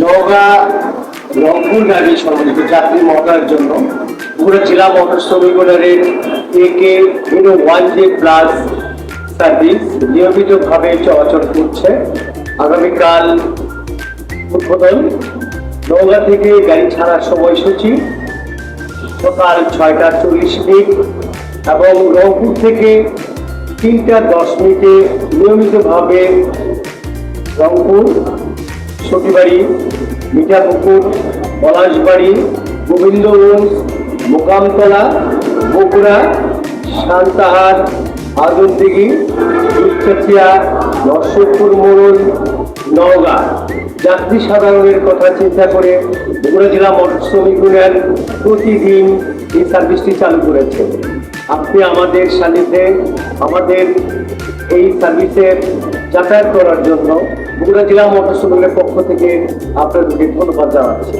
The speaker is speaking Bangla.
নওগাঁ, রংপুর গাড়ি সম্বন্ধিত যাত্রী মহড়ার জন্য পুরো জেলা মোটর শ্রমিক বোর্ডারের একে hero one J plus service নিয়মিতভাবে চলাচল করছে। আগামীকাল উদ্বোধন নওগাঁ থেকে গাড়ি ছাড়ার সময়সূচি সকাল ছয়টা চল্লিশ মিনিট এবং রংপুর থেকে তিনটা দশ মিনিটে নিয়মিতভাবে রংপুর সতীবাড়ি মিঠাপুকুর, পলাশবাড়ি গোবিন্দগঞ্জ মোকামতলা, বগুড়া, সান্তাহার, আদমদিঘি দুপচাচিয়া নরসিংপুর মোড়ল, নওগাঁ। যাত্রী সাধারণের কথা চিন্তা করে বগুড়া জেলা মোটর শ্রমিক ইউনিয়ন প্রতিদিন এই সার্ভিসটি চালু করেছে। আপনি আমাদের সান্নিধ্যে আমাদের এই সার্ভিসের যাতায়াত করার জন্য বগুড়া জেলা মোটর পক্ষ থেকে আপনাদেরকে ধন্যবাদ জানাচ্ছি।